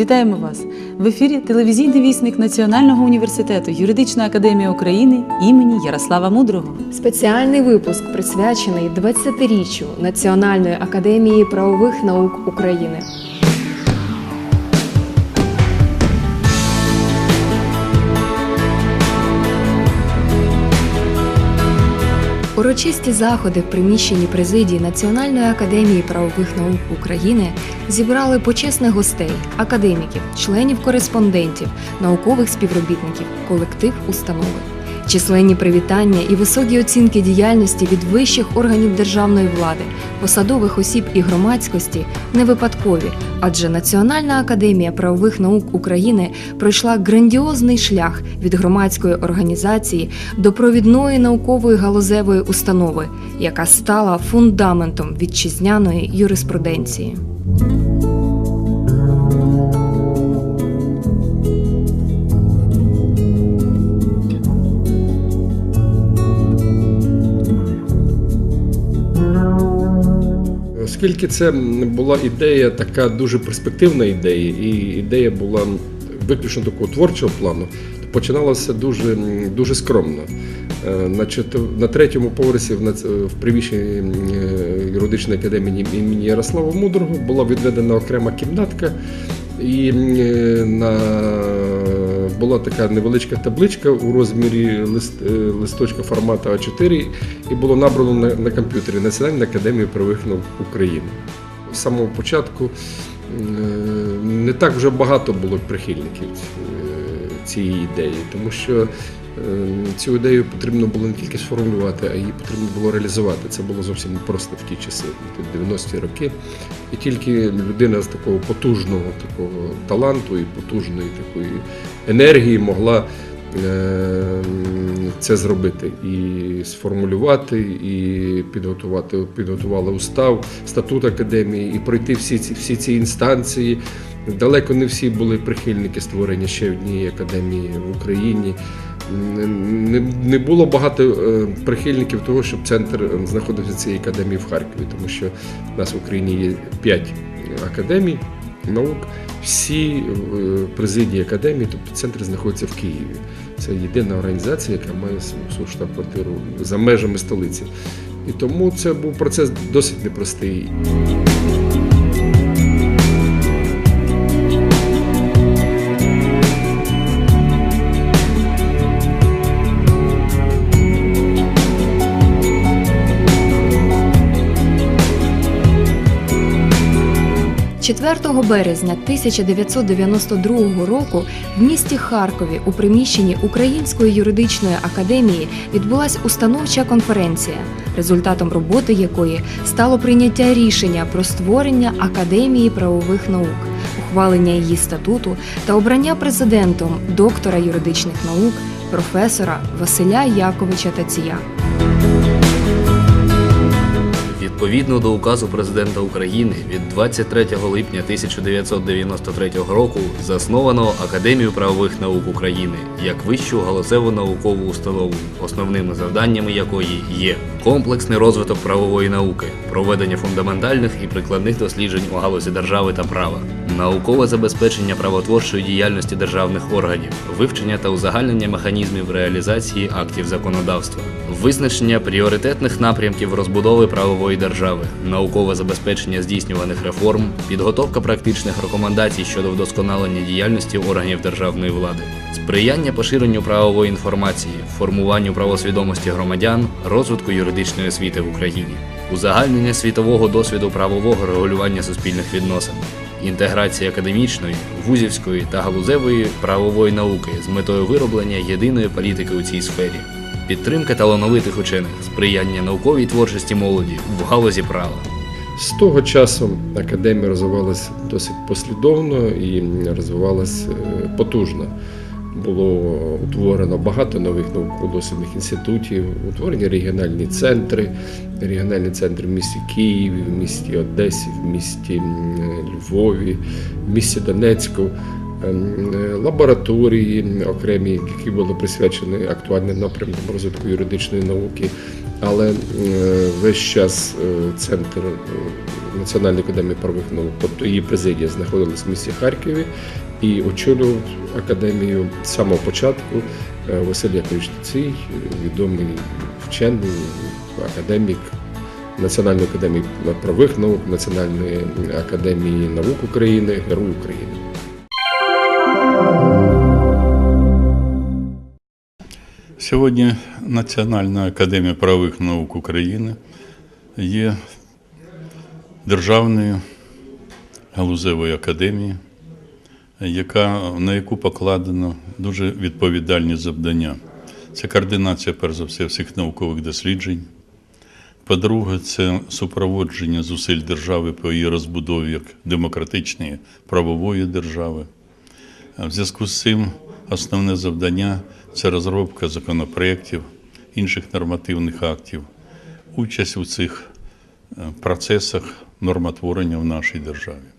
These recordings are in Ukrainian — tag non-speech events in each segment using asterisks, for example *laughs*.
Вітаємо вас в ефірі телевізійний вісник Національного університету юридична академія України імені Ярослава Мудрого. Спеціальний випуск присвячений 20-річчю Національної академії правових наук України. Урочисті заходи в приміщенні президії Національної академії правових наук України зібрали почесних гостей, академіків, членів-кореспондентів, наукових співробітників, колектив установи. Численні привітання і високі оцінки діяльності від вищих органів державної влади, посадових осіб і громадськості не випадкові, адже Національна академія правових наук України пройшла грандіозний шлях від громадської організації до провідної наукової галузевої установи, яка стала фундаментом вітчизняної юриспруденції. Оскільки це була ідея, така дуже перспективна ідея, і ідея була виключно такого творчого плану, то починалося дуже, дуже скромно. Е, На, третьому поверсі в, приміщенні е, юридичної академії імені Ярослава Мудрого була відведена окрема кімнатка, і е, на, була така невеличка табличка у розмірі лист, е, листочка формату А4, і було набрано на, на комп'ютері Національна академія правових наук України. З самого початку е, не так вже багато було прихильників цієї ідеї, тому що цю ідею потрібно було не тільки сформулювати, а її потрібно було реалізувати. Це було зовсім непросто в ті часи, в 90-ті роки. І тільки людина з такого потужного такого таланту і потужної такої енергії могла е, це зробити і сформулювати, і підготувати. От Підготувала устав, статут академії, і пройти всі ці всі ці інстанції. Далеко не всі були прихильники створення ще однієї академії в Україні. Не, було багато е, прихильників того, щоб центр е, знаходився цієї академії в Харкові, тому що в нас в Україні є п'ять академій наук, всі е, президії академії, тобто центр знаходиться в Києві. Це єдина організація, яка має свою штаб-квартиру за межами столиці. І тому це був процес досить непростий. 4 березня 1992 року в місті Харкові у приміщенні Української юридичної академії відбулася установча конференція, результатом роботи якої стало прийняття рішення про створення Академії правових наук, ухвалення її статуту та обрання президентом доктора юридичних наук професора Василя Яковича Тація. Відповідно до указу президента України від 23 липня 1993 року засновано Академію правових наук України як вищу галузеву наукову установу, основними завданнями якої є комплексний розвиток правової науки, проведення фундаментальних і прикладних досліджень у галузі держави та права, наукове забезпечення правотворчої діяльності державних органів, вивчення та узагальнення механізмів реалізації актів законодавства, визначення пріоритетних напрямків розбудови правової держави, наукове забезпечення здійснюваних реформ, підготовка практичних рекомендацій щодо вдосконалення діяльності органів державної влади, сприяння поширенню правової інформації, формуванню правосвідомості громадян, розвитку юридичної освіти в Україні, узагальнення світового досвіду правового регулювання суспільних відносин. Інтеграція академічної, вузівської та галузевої правової науки з метою вироблення єдиної політики у цій сфері, підтримка талановитих учених, сприяння науковій творчості молоді в галузі права. З того часу академія розвивалася досить послідовно і розвивалася е, потужно. Було утворено багато нових науково-дослідних інститутів, утворені регіональні центри, регіональний центр в місті Києві, в місті Одесі, в місті Львові, в місті Донецьку, лабораторії окремі, які були присвячені актуальним напрямкам розвитку юридичної науки. Але е, весь час е, центр е, Національної академії правових наук, тобто її президія, знаходилась в місті Харкові і очолював академію з самого початку е, Василь Якович Тицій, е, відомий вчений, академік Національної академії правових наук, Національної академії наук України, Герой України. Сьогодні Національна академія правових наук України є державною галузевою академією, яка, на яку покладено дуже відповідальні завдання. Це координація, перш за все, всіх наукових досліджень. По-друге, це супроводження зусиль держави по її розбудові як демократичної правової держави. В зв'язку з цим основне завдання це розробка законопроєктів, інших нормативних актів, участь у цих е, процесах нормотворення в нашій державі.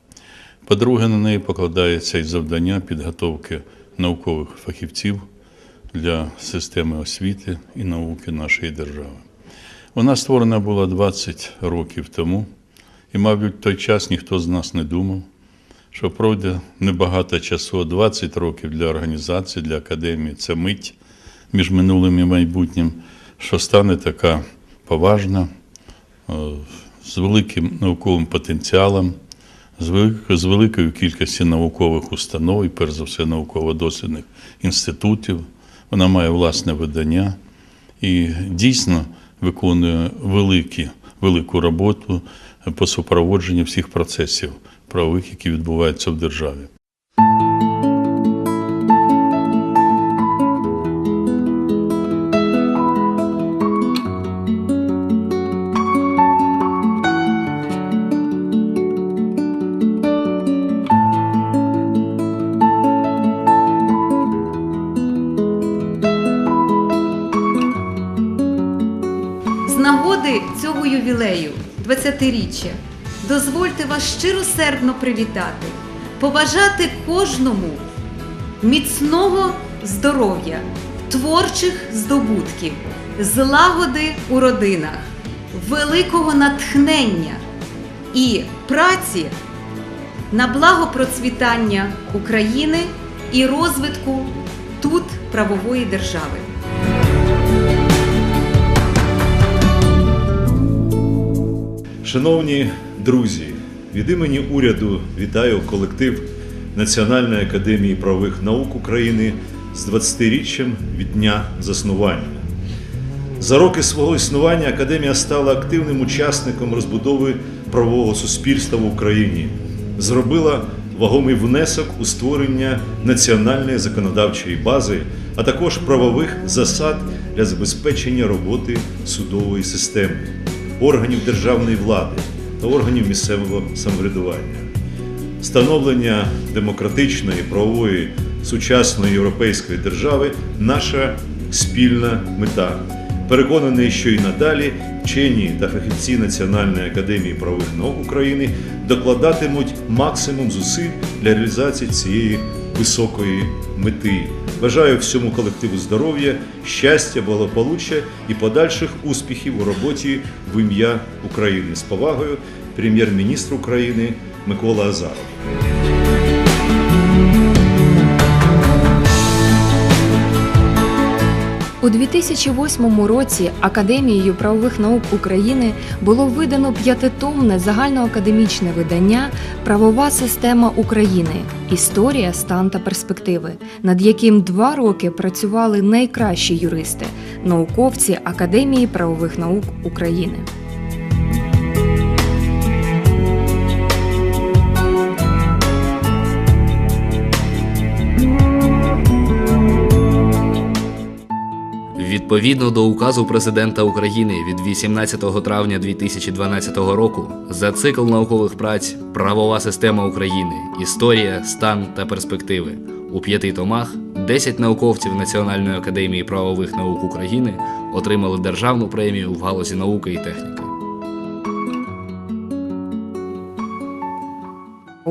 По-друге, на неї покладається і завдання підготовки наукових фахівців для системи освіти і науки нашої держави. Вона створена була 20 років тому, і, мабуть, в той час ніхто з нас не думав, що пройде небагато часу, 20 років для організації, для академії. Це мить між минулим і майбутнім, що стане така поважна, е, з великим науковим потенціалом, з великою, кількістю наукових установ і, перш за все, науково-дослідних інститутів. Вона має власне видання і дійсно виконує велику роботу по супроводженню всіх процесів правових, які відбуваються в державі. З нагоди цього ювілею, 20-річчя, дозвольте вас щиросердно привітати, побажати кожному міцного здоров'я, творчих здобутків, злагоди у родинах, великого натхнення і праці на благо процвітання України і розвитку тут правової держави. Шановні друзі, від імені уряду вітаю колектив Національної академії правових наук України з 20-річчям від дня заснування. За роки свого існування академія стала активним учасником розбудови правового суспільства в Україні, зробила вагомий внесок у створення національної законодавчої бази, а також правових засад для забезпечення роботи судової системи, органів державної влади та органів місцевого самоврядування. Становлення демократичної, правової, сучасної європейської держави наша спільна мета. Переконаний, що і надалі вчені та фахівці Національної академії правових наук України докладатимуть максимум зусиль для реалізації цієї високої мети. Бажаю всьому колективу здоров'я, щастя, благополуччя і подальших успіхів у роботі в ім'я України. З повагою, прем'єр-міністр України Микола Азаров. У 2008 році Академією правових наук України було видано п'ятитомне загальноакадемічне видання Правова система України. Історія, стан та перспективи, над яким два роки працювали найкращі юристи, науковці Академії правових наук України. Відповідно до указу президента України від 18 травня 2012 року за цикл наукових праць Правова система України, історія, стан та перспективи у п'яти томах 10 науковців Національної академії правових наук України отримали державну премію в галузі науки і техніки.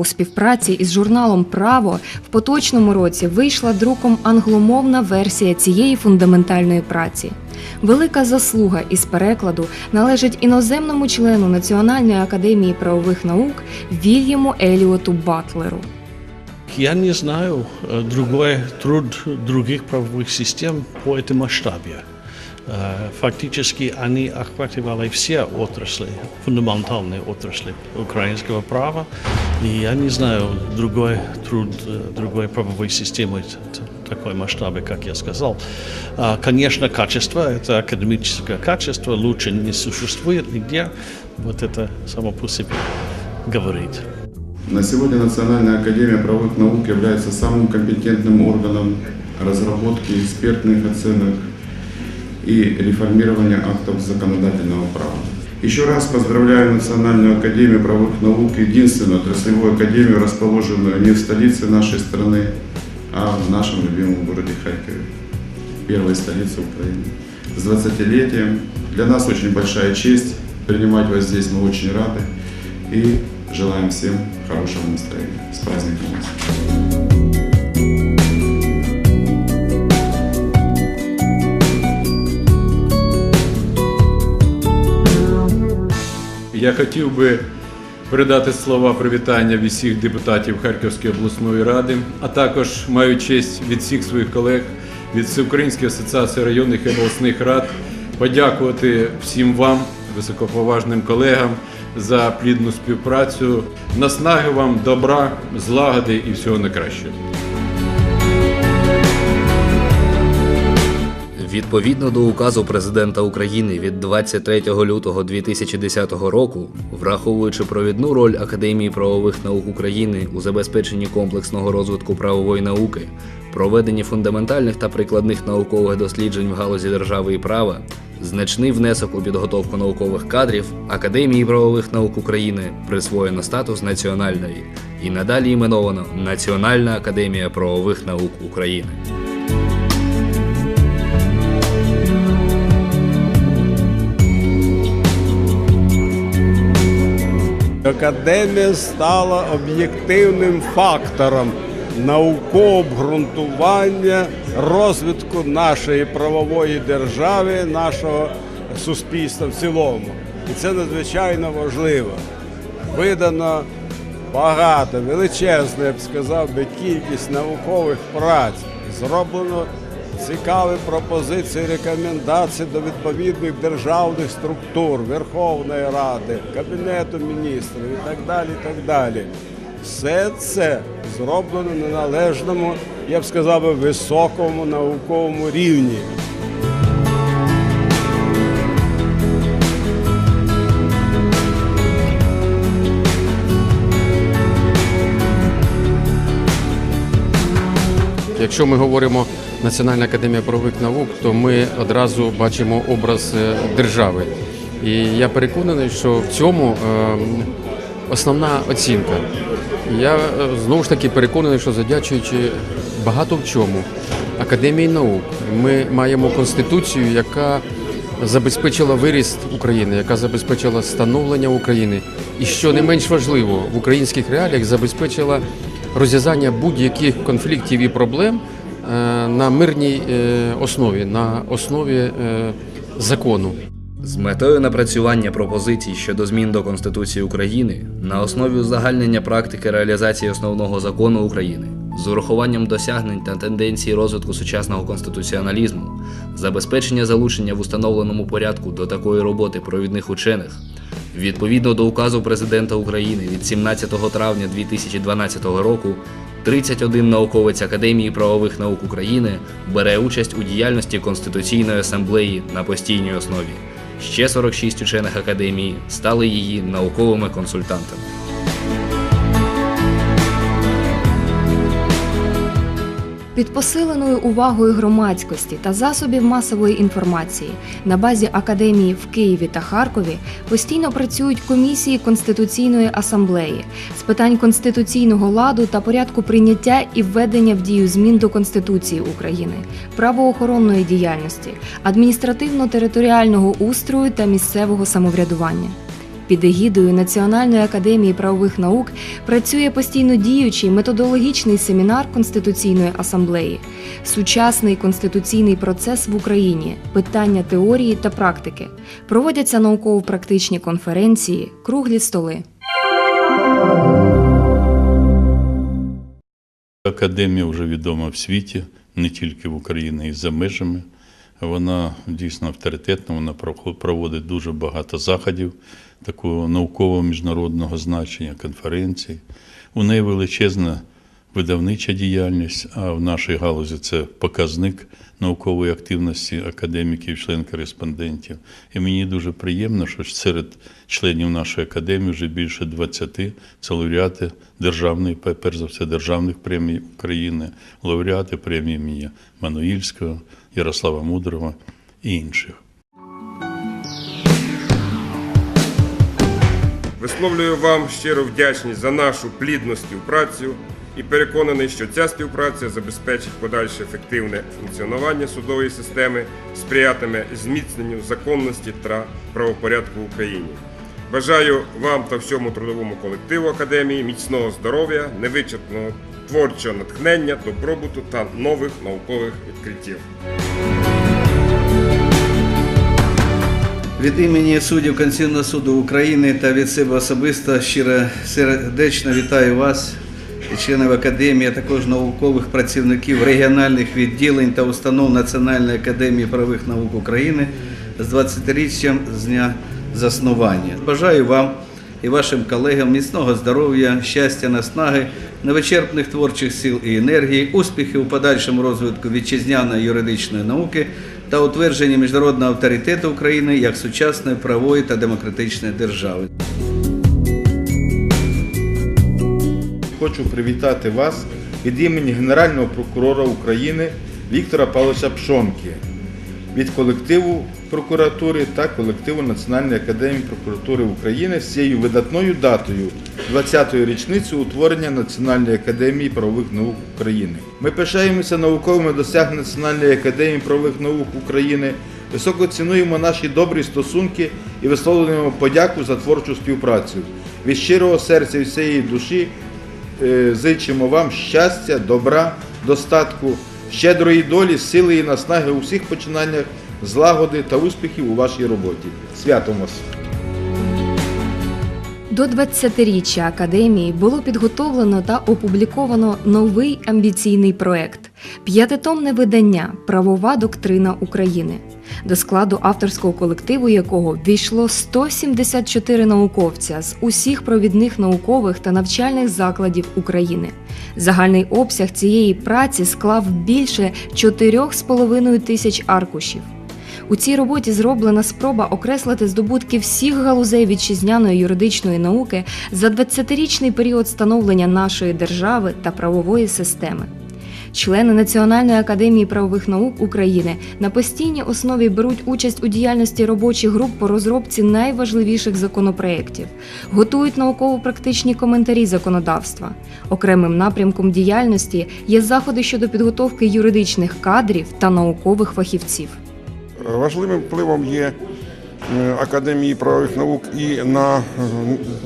У У співпраці із журналом Право в поточному році вийшла друком англомовна версія цієї фундаментальної праці. Велика заслуга із перекладу належить іноземному члену Національної академії правових наук Вільяму Еліоту Батлеру. Я не знаю э, другой труд других правовых систем по этому масштабе. Фактически они охватывали все отрасли, фундаментальные отрасли украинского права. И я не знаю другой труд э, другой правовой системы такой масштабе, как я сказал. А, Конечно, качество, это академическое качество, лучше не существует нигде. Вот это само по себе говорит. На сегодня Национальная академия правовых наук является самым компетентным органом разработки экспертных оценок и реформирования актов законодательного права. Еще раз поздравляю Национальную академию правовых наук, единственную отраслевую академию, расположенную не в столице нашей страны, а в нашем любимом городе Харькове, первой столице Украины. С 20-летием. Для нас очень большая честь принимать вас здесь, мы очень рады. И желаем всем хорошего настроения. С праздником вас! Я хотів би передати слова привітання від всіх депутатів Харківської обласної ради, а також маю честь від всіх своїх колег від Всеукраїнської асоціації районних і обласних рад подякувати всім вам, високоповажним колегам, за плідну співпрацю. Наснаги вам добра, злагоди і всього найкращого. Відповідно до указу президента України від 23 лютого 2010 року, враховуючи провідну роль Академії правових наук України у забезпеченні комплексного розвитку правової науки, проведенні фундаментальних та прикладних наукових досліджень в галузі держави і права, значний внесок у підготовку наукових кадрів Академії правових наук України присвоєно статус національної і надалі іменовано Національна академія правових наук України. Академія стала об'єктивним фактором наукового обґрунтування розвитку нашої правової держави, нашого суспільства в цілому. І це надзвичайно важливо. Видано багато, величезну, я б сказав би, кількість наукових праць. Зроблено цікаві пропозиції, рекомендації до відповідних державних структур, Верховної Ради, Кабінету міністрів і так далі. і так далі. Все це зроблено на належному, я б сказав, високому науковому рівні. Якщо ми говоримо Національна академія правових наук, то ми одразу бачимо образ е, держави. І я переконаний, що в цьому е, основна оцінка. Я е, знову ж таки переконаний, що задячуючи багато в чому Академії наук, ми маємо конституцію, яка забезпечила виріст України, яка забезпечила становлення України, і що не менш важливо в українських реаліях забезпечила розв'язання будь-яких конфліктів і проблем е, на мирній е, основі, на основі е, закону. З метою напрацювання пропозицій щодо змін до Конституції України на основі узагальнення практики реалізації основного закону України з урахуванням досягнень та тенденцій розвитку сучасного конституціоналізму, забезпечення залучення в установленому порядку до такої роботи провідних учених, відповідно до указу президента України від 17 травня 2012 року. 31 науковець Академії правових наук України бере участь у діяльності Конституційної асамблеї на постійній основі. Ще 46 учених академії стали її науковими консультантами. Під посиленою увагою громадськості та засобів масової інформації на базі академії в Києві та Харкові постійно працюють комісії Конституційної асамблеї з питань конституційного ладу та порядку прийняття і введення в дію змін до Конституції України, правоохоронної діяльності, адміністративно-територіального устрою та місцевого самоврядування. Під егідою Національної академії правових наук працює постійно діючий методологічний семінар Конституційної асамблеї, сучасний конституційний процес в Україні, питання теорії та практики. Проводяться науково-практичні конференції, круглі столи. Академія вже відома в світі, не тільки в Україні, і за межами. Вона дійсно авторитетна, вона проводить дуже багато заходів такого наукового міжнародного значення, конференцій. У неї величезна видавнича діяльність, а в нашій галузі це показник наукової активності академіків, член-кореспондентів. І мені дуже приємно, що серед членів нашої академії вже більше 20 це лауреати державної, перш за все, державних премій України, лауреати премії імені Мануїльського, Ярослава Мудрого і інших. Висловлюю вам щиру вдячність за нашу плідну співпрацю і переконаний, що ця співпраця забезпечить подальше ефективне функціонування судової системи, сприятиме зміцненню законності та правопорядку в Україні. Бажаю вам та всьому трудовому колективу академії міцного здоров'я, невичерпного творчого натхнення, добробуту та нових наукових відкриттів. Від імені суддів Конституційного суду України та від себе особисто щиро сердечно вітаю вас, членів академії, а також наукових працівників регіональних відділень та установ Національної академії правових наук України з 20-річчям з дня заснування. Бажаю вам і вашим колегам міцного здоров'я, щастя, наснаги, невичерпних творчих сил і енергії, успіхів у подальшому розвитку вітчизняної юридичної науки та утвердження міжнародного авторитету України як сучасної правової та демократичної держави. Хочу привітати вас від імені Генерального прокурора України Віктора Павловича Пшонки, від колективу прокуратури та колективу Національної академії прокуратури України з цією видатною датою 20-ї річниці утворення Національної академії правових наук України. Ми пишаємося науковими досягненнями Національної академії правових наук України, високо цінуємо наші добрі стосунки і висловлюємо подяку за творчу співпрацю. Від щирого серця і всієї душі е, зичимо вам щастя, добра, достатку, щедрої долі, сили і наснаги у всіх починаннях, злагоди та успіхів у вашій роботі. Святом вас! До 20-річчя академії було підготовлено та опубліковано новий амбіційний проект п'ятитомне видання Правова доктрина України, до складу авторського колективу якого війшло 174 науковця з усіх провідних наукових та навчальних закладів України. Загальний обсяг цієї праці склав більше 4,5 тисяч аркушів. У цій роботі зроблена спроба окреслити здобутки всіх галузей вітчизняної юридичної науки за 20-річний період становлення нашої держави та правової системи. Члени Національної академії правових наук України на постійній основі беруть участь у діяльності робочих груп по розробці найважливіших законопроєктів, готують науково-практичні коментарі законодавства. Окремим напрямком діяльності є заходи щодо підготовки юридичних кадрів та наукових фахівців. Важливим впливом є е, Академії правових наук і на е,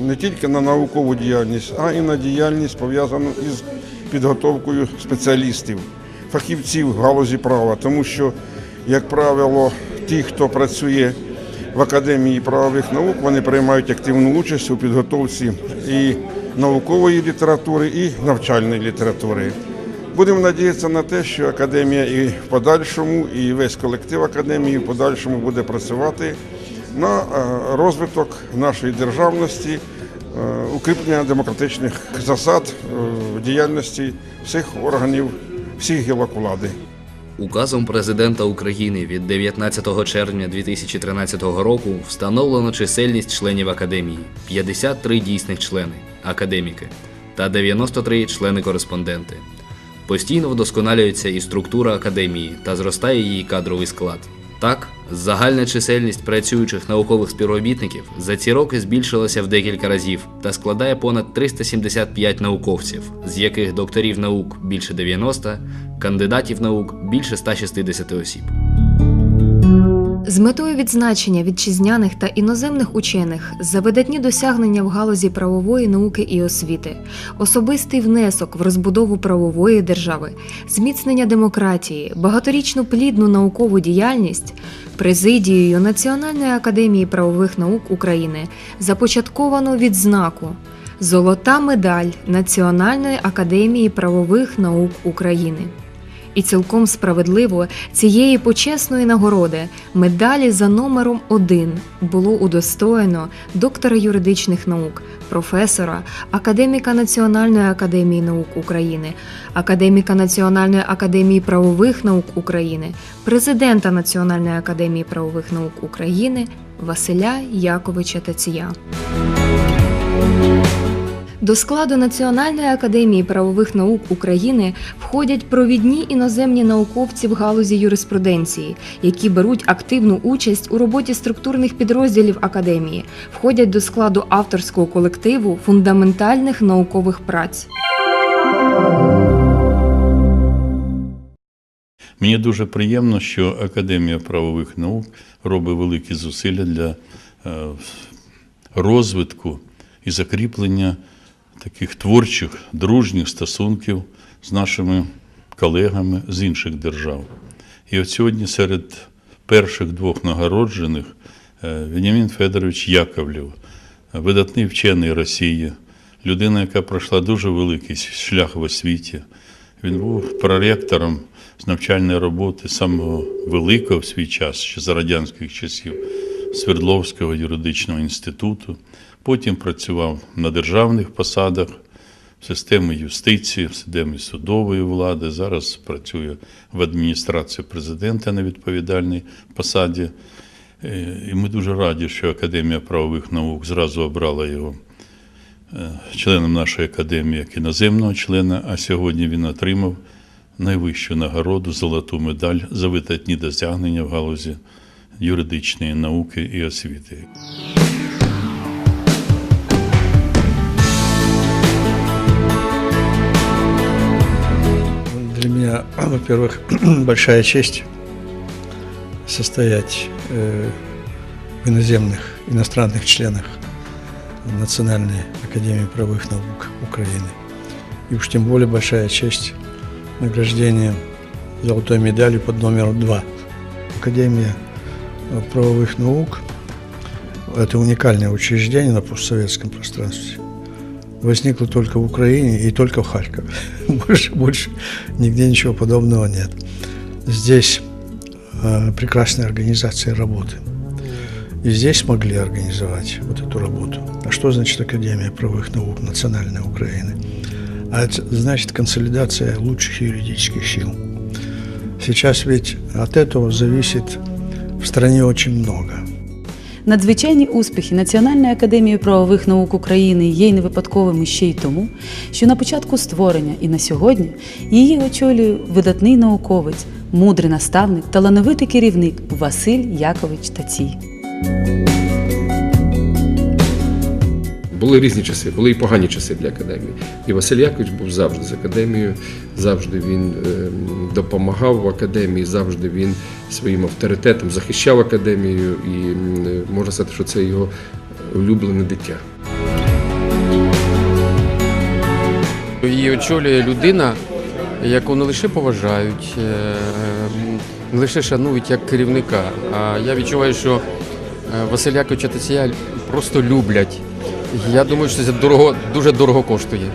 не тільки на наукову діяльність, а і на діяльність пов'язану із підготовкою спеціалістів, фахівців в галузі права, тому що, як правило, ті, хто працює в Академії правових наук, вони приймають активну участь у підготовці і наукової літератури, і навчальної літератури. Будемо надіятися на те, що академія і в подальшому, і весь колектив академії в подальшому буде працювати на е, розвиток нашої державності, укріплення демократичних засад е, в діяльності всіх органів, всіх гілок влади. Указом президента України від 19 червня 2013 року встановлено чисельність членів академії 53 дійсних члени академіки та 93 члени-кореспонденти. Постійно вдосконалюється і структура академії та зростає її кадровий склад. Так, загальна чисельність працюючих наукових співробітників за ці роки збільшилася в декілька разів та складає понад 375 науковців, з яких докторів наук більше 90, кандидатів наук більше 160 осіб. З метою відзначення вітчизняних та іноземних учених за видатні досягнення в галузі правової науки і освіти, особистий внесок в розбудову правової держави, зміцнення демократії, багаторічну плідну наукову діяльність президією Національної академії правових наук України започатковано відзнаку Золота медаль Національної академії правових наук України. І цілком справедливо цієї почесної нагороди медалі за номером 1 було удостоєно доктора юридичних наук, професора, академіка Національної академії наук України, академіка Національної академії правових наук України, президента Національної академії правових наук України Василя Яковича Тація. До складу Національної академії правових наук України входять провідні іноземні науковці в галузі юриспруденції, які беруть активну участь у роботі структурних підрозділів академії, входять до складу авторського колективу фундаментальних наукових праць. Мені дуже приємно, що Академія правових наук робить великі зусилля для е, розвитку і закріплення таких творчих, дружніх стосунків з нашими колегами з інших держав. І от сьогодні серед перших двох нагороджених е, Веніамін Федорович Яковлєв, видатний вчений Росії, людина, яка пройшла дуже великий шлях в освіті. Він був проректором з навчальної роботи самого великого в свій час, ще за радянських часів, Свердловського юридичного інституту. Потім працював на державних посадах в системі юстиції, в системі судової влади. Зараз працює в адміністрації президента на відповідальній посаді. Е, І ми дуже раді, що Академія правових наук зразу обрала його е, членом нашої академії як іноземного члена, а сьогодні він отримав найвищу нагороду золоту медаль за видатні досягнення в галузі юридичної науки і освіти. Для меня, *clears throat* во-первых, *clears throat* большая честь состоять э, в иноземных, иностранных членах Национальной Академии правовых наук Украины. И уж тем более большая честь награждения золотой медалью под номером 2. Академия э, правовых наук – это уникальное учреждение на постсоветском пространстве. Возникло только в Украине и только в Харькове. *laughs* Больше, больше нигде ничего подобного нет. Здесь э, прекрасная организация работы. И здесь смогли организовать вот эту работу. А что значит Академия правовых наук национальной Украины? А это значит консолидация лучших юридических сил. Сейчас ведь от этого зависит в стране очень много. Надзвичайні успіхи Національної академії правових наук України є й не випадковими ще й тому, що на початку створення і на сьогодні її очолює видатний науковець, мудрий наставник, талановитий керівник Василь Якович Тацій. Були різні часи, були і погані часи для академії. І Василь Якович був завжди з академією, завжди він е, допомагав в академії, завжди він своїм авторитетом захищав академію, і можна сказати, що це його улюблене дитя. Її очолює людина, яку не лише поважають, е, не лише шанують як керівника. А я відчуваю, що е, Василя Яковича Тація просто люблять. Я думаю, що це дорого, дуже дорого коштує.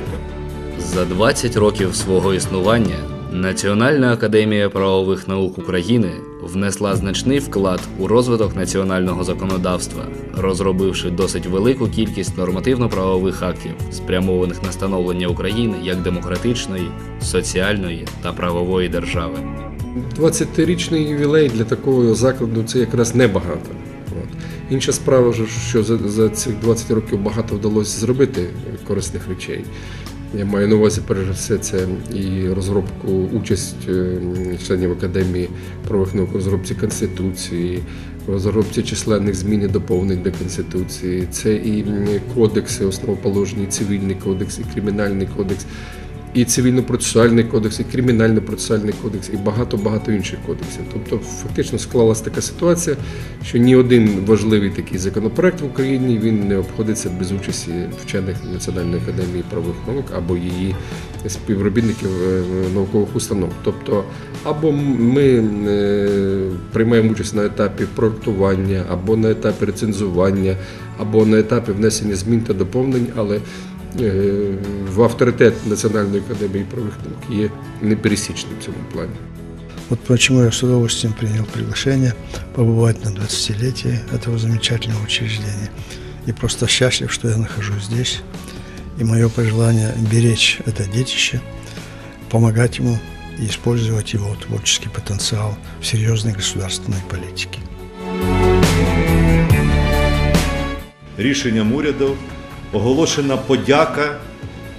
За 20 років свого існування Національна академія правових наук України внесла значний вклад у розвиток національного законодавства, розробивши досить велику кількість нормативно-правових актів, спрямованих на становлення України як демократичної, соціальної та правової держави. 20-річний ювілей для такого закладу це якраз небагато. Інша справа, що за, за цих 20 років багато вдалося зробити корисних речей. Я маю на увазі, перш за все, це і розробку, участь е, членів Академії правових наук розробці Конституції, розробці численних змін і доповнень до Конституції. Це і кодекси, основоположні, цивільний кодекс, і кримінальний кодекс. І цивільно-процесуальний кодекс, і кримінально-процесуальний кодекс, і багато-багато інших кодексів. Тобто, фактично склалася така ситуація, що ні один важливий такий законопроект в Україні він не обходиться без участі вчених Національної академії правових наук або її співробітників е, наукових установ. Тобто, або ми е, приймаємо участь на етапі проектування, або на етапі рецензування, або на етапі внесення змін та доповнень, але в авторитет Національної академії правових наук є непересічним в цьому плані. Вот почему я с удовольствием принял приглашение побывать на 20-летии этого замечательного учреждения. И просто счастлив, что я нахожусь здесь. И мое пожелание беречь это детище, помогать ему и использовать его творческий потенциал в серьезной государственной политике. Рішенням уряду оголошена подяка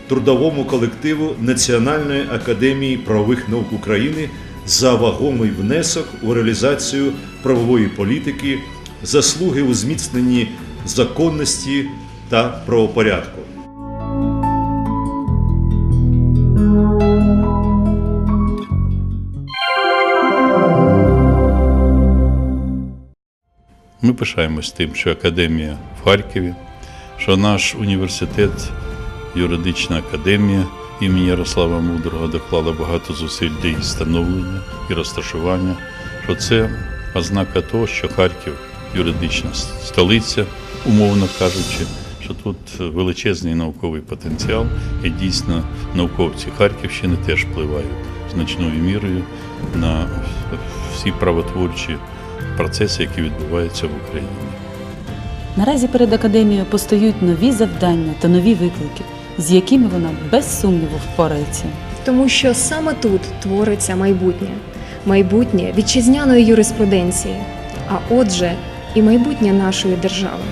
трудовому колективу Національної академії правових наук України за вагомий внесок у реалізацію правової політики, заслуги у зміцненні законності та правопорядку. Ми пишаємось тим, що академія в Харкові, що наш університет, юридична академія імені Ярослава Мудрого доклала багато зусиль для її становлення і розташування, що це ознака того, що Харків юридична столиця, умовно кажучи, що тут величезний науковий потенціал, і дійсно науковці Харківщини теж впливають значною мірою на всі правотворчі процеси, які відбуваються в Україні. Наразі перед академією постають нові завдання та нові виклики, з якими вона без сумніву впорається. Тому що саме тут твориться майбутнє, майбутнє вітчизняної юриспруденції, а отже, і майбутнє нашої держави.